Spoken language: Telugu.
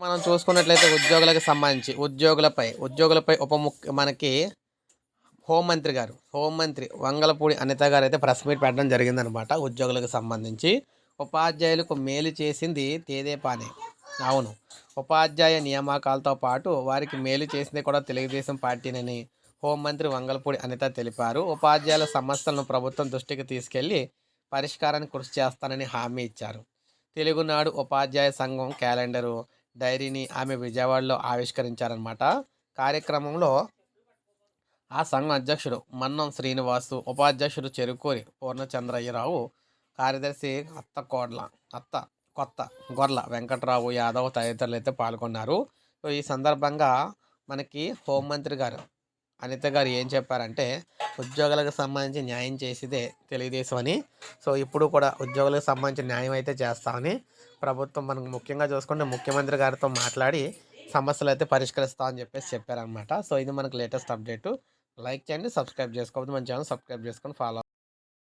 మనం చూసుకున్నట్లయితే ఉద్యోగులకు సంబంధించి ఉద్యోగులపై ఉద్యోగులపై ఉప ముఖ్య మనకి హోంమంత్రి గారు హోంమంత్రి వంగలపూడి అనిత గారు అయితే ప్రెస్ మీట్ పెట్టడం జరిగిందనమాట. ఉద్యోగులకు సంబంధించి ఉపాధ్యాయులకు మేలు చేసింది తేదేపానే. అవును ఉపాధ్యాయ నియామకాలతో పాటు వారికి మేలు చేసింది కూడా తెలుగుదేశం పార్టీనని హోంమంత్రి వంగలపూడి అనిత తెలిపారు. ఉపాధ్యాయుల సమస్యలను ప్రభుత్వం దృష్టికి తీసుకెళ్ళి పరిష్కారానికి కృషి చేస్తానని హామీ ఇచ్చారు. తెలుగునాడు ఉపాధ్యాయ సంఘం క్యాలెండరు డైరీని ఆమె విజయవాడలో ఆవిష్కరించారనమాట కార్యక్రమంలో ఆ సంఘం అధ్యక్షుడు మన్నం శ్రీనివాసు ఉపాధ్యక్షుడు చెరుకూరి పూర్ణచంద్రయ్యరావు కార్యదర్శి అత్త కోడ్ల అత్త కొత్త గొర్ల వెంకట్రావు యాదవ్ తదితరులు అయితే పాల్గొన్నారు. సో ఈ సందర్భంగా మనకి హోంమంత్రి గారు అనిత గారు ఏం చెప్పారంటే ఉద్యోగులకు సంబంధించి న్యాయం చేసేదే తెలుగుదేశం అని. సో ఇప్పుడు కూడా ఉద్యోగులకు సంబంధించి న్యాయం అయితే చేస్తామని ప్రభుత్వం మనకు ముఖ్యంగా చూసుకుంటే ముఖ్యమంత్రి గారితో మాట్లాడి సమస్యలు అయితే పరిష్కరిస్తామని చెప్పేసి చెప్పారనమాట సో ఇది మనకు లేటెస్ట్ అప్డేట్. లైక్ చేయండి సబ్స్క్రైబ్ చేసుకోవద్దు. మన ఛానల్ సబ్స్క్రైబ్ చేసుకొని ఫాలో